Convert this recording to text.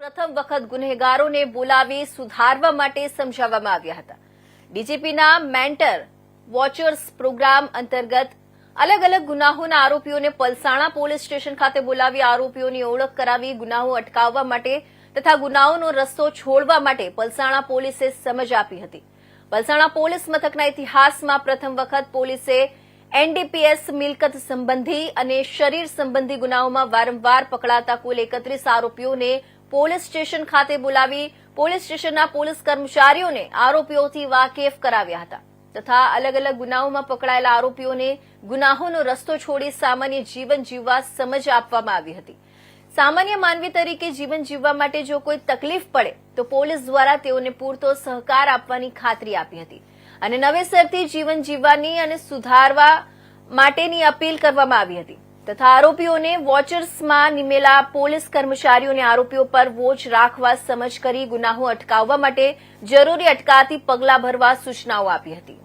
પ્રથમ વખત ગુનેગારોને બોલાવી સુધારવા માટે સમજાવવામાં આવ્યા હતા. ડીજીપીના મેન્ટર, વોચર્સ પ્રોગ્રામ અંતર્ગત અલગ અલગ ગુનાહોના આરોપીઓને પલસાણા પોલીસ સ્ટેશન ખાતે બોલાવી આરોપીઓની ઓળખ કરાવી ગુનાઓ અટકાવવા માટે તથા ગુનાઓનો રસ્તો છોડવા માટે પલસાણા પોલીસે સમજ આપી હતી. પલસાણા પોલીસ મથકના ઇતિહાસમાં પ્રથમ વખત પોલીસે એનડીપીએસ મિલકત સંબંધી અને શરીર સંબંધી ગુનાઓમાં વારંવાર પકડાતા કુલ એકત્રીસ આરોપીઓને પોલીસ સ્ટેશન ખાતે બોલાવી પોલીસ સ્ટેશનના પોલીસ કર્મચારીઓને આરોપીઓથી વાકેફ કરાવ્યા હતા તથા અલગ અલગ ગુનાઓમાં પકડાયેલા આરોપીઓને ગુનાહોનો રસ્તો છોડી સામાન્ય જીવન જીવવા સમજ આપવામાં આવી હતી. સામાન્ય માનવી તરીકે જીવન જીવવા માટે જો કોઈ તકલીફ પડે, તો પોલીસ દ્વારા તેઓને પૂરતો સહકાર આપવાની ખાતરી આપી હતી અને નવેસરથી જીવન જીવવાની અને સુધારવા માટેની અપીલ કરવામાં આવી હતી. તથા આરોપીઓને વોચર્સમાં નિમેલા પોલીસ કર્મચારીઓને આરોપીઓ પર વોચ રાખવા સમજ કરી ગુનાહો અટકાવવા માટે જરૂરી અટકાતી પગલાં ભરવા સૂચનાઓ આપી હતી.